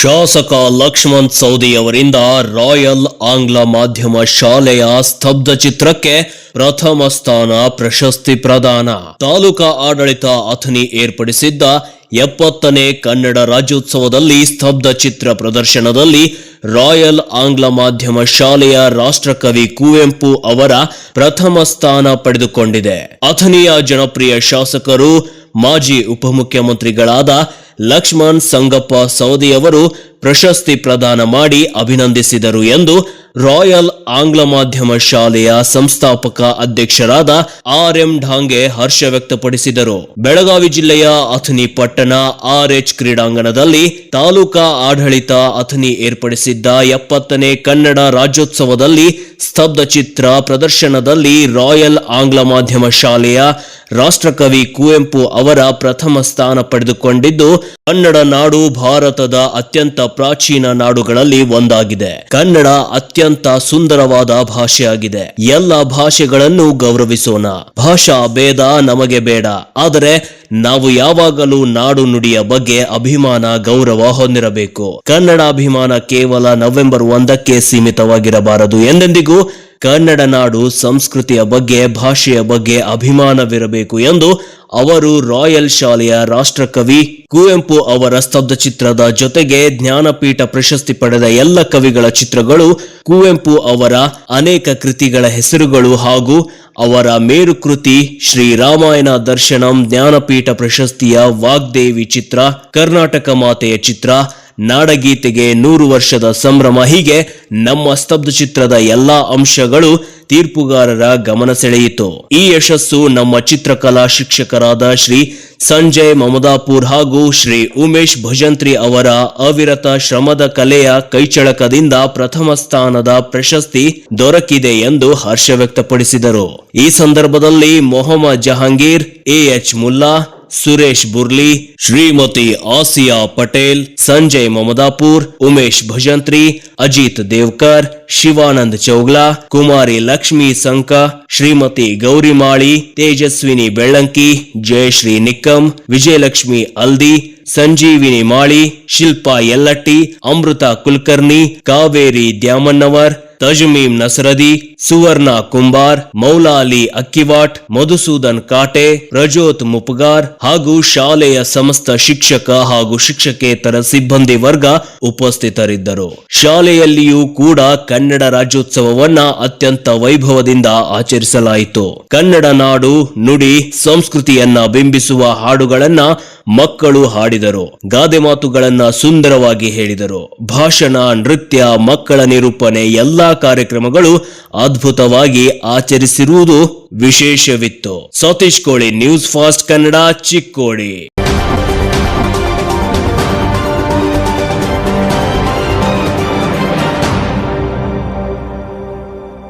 ಶಾಸಕ ಲಕ್ಷ್ಮಣ್ ಸೌದಿ ಅವರಿಂದ ರಾಯಲ್ ಆಂಗ್ಲ ಮಾಧ್ಯಮ ಶಾಲೆಯ ಸ್ತಬ್ಧ ಚಿತ್ರಕ್ಕೆ ಪ್ರಥಮ ಸ್ಥಾನ ಪ್ರಶಸ್ತಿ ಪ್ರದಾನ. ತಾಲೂಕಾ ಆಡಳಿತ ಅಥಣಿ ಏರ್ಪಡಿಸಿದ್ದ ಎಪ್ಪತ್ತನೇ ಕನ್ನಡ ರಾಜ್ಯೋತ್ಸವದಲ್ಲಿ ಸ್ತಬ್ಧ ಚಿತ್ರ ಪ್ರದರ್ಶನದಲ್ಲಿ ರಾಯಲ್ ಆಂಗ್ಲ ಮಾಧ್ಯಮ ಶಾಲೆಯ ರಾಷ್ಟ್ರಕವಿ ಕುವೆಂಪು ಅವರ ಪ್ರಥಮ ಸ್ಥಾನ ಪಡೆದುಕೊಂಡಿದೆ. ಅಥನಿಯ ಜನಪ್ರಿಯ ಶಾಸಕರು, ಮಾಜಿ ಉಪಮುಖ್ಯಮಂತ್ರಿಗಳಾದ ಲಕ್ಷ್ಮಣ್ ಸಂಗಪ್ಪ ಸೌದಿಯವರು ಪ್ರಶಸ್ತಿ ಪ್ರದಾನ ಮಾಡಿ ಅಭಿನಂದಿಸಿದರು ಎಂದು ರಾಯಲ್ ಆಂಗ್ಲ ಮಾಧ್ಯಮ ಶಾಲೆಯ ಸಂಸ್ಥಾಪಕ ಅಧ್ಯಕ್ಷರಾದ ಆರ್ ಎಂ ಢಾಂಗೆ ಹರ್ಷ ವ್ಯಕ್ತಪಡಿಸಿದರು. ಬೆಳಗಾವಿ ಜಿಲ್ಲೆಯ ಅಥಣಿ ಪಟ್ಟಣ ಆರ್ ಎಚ್ ಕ್ರೀಡಾಂಗಣದಲ್ಲಿ ತಾಲೂಕಾ ಆಡಳಿತ ಅಥಣಿ ಏರ್ಪಡಿಸಿದ್ದ ಎಪ್ಪತ್ತನೇ ಕನ್ನಡ ರಾಜ್ಯೋತ್ಸವದಲ್ಲಿ ಸ್ತಬ್ಧ ಚಿತ್ರ ಪ್ರದರ್ಶನದಲ್ಲಿ ರಾಯಲ್ ಆಂಗ್ಲ ಮಾಧ್ಯಮ ಶಾಲೆಯ ರಾಷ್ಟ್ರಕವಿ ಕುವೆಂಪು ಅವರ ಪ್ರಥಮ ಸ್ಥಾನ ಪಡೆದುಕೊಂಡಿದ್ದು, ಕನ್ನಡ ನಾಡು ಭಾರತದ ಅತ್ಯಂತ ಪ್ರಾಚೀನ ನಾಡುಗಳಲ್ಲಿ ಒಂದಾಗಿದೆ. ಕನ್ನಡ ಅತ್ಯಂತ ಸುಂದರವಾದ ಭಾಷೆಯಾಗಿದೆ. ಎಲ್ಲ ಭಾಷೆಗಳನ್ನು ಗೌರವಿಸೋಣ. ಭಾಷಾ ಭೇದ ನಮಗೆ ಬೇಡ. ಆದರೆ ನಾವು ಯಾವಾಗಲೂ ನಾಡು ನುಡಿಯ ಬಗ್ಗೆ ಅಭಿಮಾನ, ಗೌರವ ಹೊಂದಿರಬೇಕು. ಕನ್ನಡ ಅಭಿಮಾನ ಕೇವಲ ನವೆಂಬರ್ ಒಂದಕ್ಕೆ ಸೀಮಿತವಾಗಿರಬಾರದು. ಎಂದೆಂದಿಗೂ ಕನ್ನಡ ನಾಡು ಸಂಸ್ಕೃತಿಯ ಬಗ್ಗೆ, ಭಾಷೆಯ ಬಗ್ಗೆ ಅಭಿಮಾನವಿರಬೇಕು ಎಂದು ಅವರು ರಾಯಲ್ ಶಾಲೆಯ ರಾಷ್ಟ್ರಕವಿ. ಕುವೆಂಪು ಅವರ ಸ್ತಬ್ಧ ಚಿತ್ರದ ಜೊತೆಗೆ ಜ್ಞಾನಪೀಠ ಪ್ರಶಸ್ತಿ ಪಡೆದ ಎಲ್ಲ ಕವಿಗಳ ಚಿತ್ರಗಳು ಕುವೆಂಪು ಅವರ ಅನೇಕ ಕೃತಿಗಳ ಹೆಸರುಗಳು ಹಾಗೂ ಅವರ ಮೇರುಕೃತಿ ಶ್ರೀ ರಾಮಾಯಣ ದರ್ಶನಂ ಜ್ಞಾನಪೀಠ ಪ್ರಶಸ್ತಿಯ ವಾಗ್ದೇವಿ ಚಿತ್ರ, ಕರ್ನಾಟಕ ಮಾತೆಯ ಚಿತ್ರ, ನಾಡಗೀತೆಗೆ ನೂರು ವರ್ಷದ ಸಂಭ್ರಮ ಹೀಗೆ ನಮ್ಮ ಸ್ತಬ್ಧ ಚಿತ್ರದ ಎಲ್ಲಾ ಅಂಶಗಳು ತೀರ್ಪುಗಾರರ ಗಮನ ಸೆಳೆಯಿತು. ಈ ಯಶಸ್ಸು ನಮ್ಮ ಚಿತ್ರಕಲಾ ಶಿಕ್ಷಕರಾದ ಶ್ರೀ ಸಂಜಯ್ ಮಮದಾಪುರ್ ಹಾಗೂ ಶ್ರೀ ಉಮೇಶ್ ಭಜಂತ್ರಿ ಅವರ ಅವಿರತ ಶ್ರಮದ ಕಲೆಯ ಕೈಚಳಕದಿಂದ ಪ್ರಥಮ ಸ್ಥಾನದ ಪ್ರಶಸ್ತಿ ದೊರಕಿದೆ ಎಂದು ಹರ್ಷ ವ್ಯಕ್ತಪಡಿಸಿದರು. ಈ ಸಂದರ್ಭದಲ್ಲಿ ಮೊಹಮ್ಮದ್ ಜಹಾಂಗೀರ್ ಎಎಚ್ ಮುಲ್ಲಾ ಸುರೇಶ್ ಬುರ್ಲಿ, ಶ್ರೀಮತಿ ಆಸಿಯಾ ಪಟೇಲ್, ಸಂಜಯ್ ಮಮದಾಪುರ್, ಉಮೇಶ್ ಭಜಂತ್ರಿ, ಅಜಿತ್ ದೇವ್ಕರ್, ಶಿವಾನಂದ್ ಚೌಗ್ಲಾ, ಕುಮಾರಿ ಲಕ್ಷ್ಮಿ ಸಂಕ, ಶ್ರೀಮತಿ ಗೌರಿಮಾಳಿ, ತೇಜಸ್ವಿನಿ ಬೆಳ್ಳಂಕಿ, ಜಯಶ್ರೀ ನಿಕ್ಕಂ, ವಿಜಯಲಕ್ಷ್ಮಿ ಅಲ್ದಿ ಸಂಜೀವಿನಿ ಮಾಳಿ, ಶಿಲ್ಪಾ ಯಲ್ಲಟ್ಟಿ, ಅಮೃತ ಕುಲಕರ್ಣಿ, ಕಾವೇರಿ ದ್ಯಾಮಣ್ಣವರ್ ತಜ್ಮೀಮ್ ನಸರದಿ, ಸುವರ್ಣ ಕುಂಬಾರ್, ಮೌಲಾಲಿ ಅಕ್ಕಿವಾಟ್, ಮಧುಸೂದನ್ ಕಾಟೆ ಪ್ರಜೋತ್ ಮುಪಗಾರ್ ಹಾಗೂ ಶಾಲೆಯ ಸಮಸ್ತ ಶಿಕ್ಷಕ ಹಾಗೂ ಶಿಕ್ಷಕೇತರ ಸಿಬ್ಬಂದಿ ವರ್ಗ ಉಪಸ್ಥಿತರಿದ್ದರು. ಶಾಲೆಯಲ್ಲಿಯೂ ಕೂಡ ಕನ್ನಡ ರಾಜ್ಯೋತ್ಸವವನ್ನ ಅತ್ಯಂತ ವೈಭವದಿಂದ ಆಚರಿಸಲಾಯಿತು. ಕನ್ನಡ ನಾಡು ನುಡಿ ಸಂಸ್ಕೃತಿಯನ್ನ ಬಿಂಬಿಸುವ ಹಾಡುಗಳನ್ನ ಮಕ್ಕಳು ಹಾಡಿದರು. ಗಾದೆ ಮಾತುಗಳನ್ನ ಸುಂದರವಾಗಿ ಹೇಳಿದರು. ಭಾಷಣ, ನೃತ್ಯ, ಮಕ್ಕಳ ನಿರೂಪಣೆ ಎಲ್ಲಾ ಕಾರ್ಯಕ್ರಮಗಳು ಅದ್ಭುತವಾಗಿ ಆಚರಿಸಿರುವುದು ವಿಶೇಷವಿತ್ತು. ಸತೀಶ್ ಕೋಳಿ, ನ್ಯೂಸ್ ಫಾಸ್ಟ್ ಕನ್ನಡ, ಚಿಕ್ಕೋಡಿ.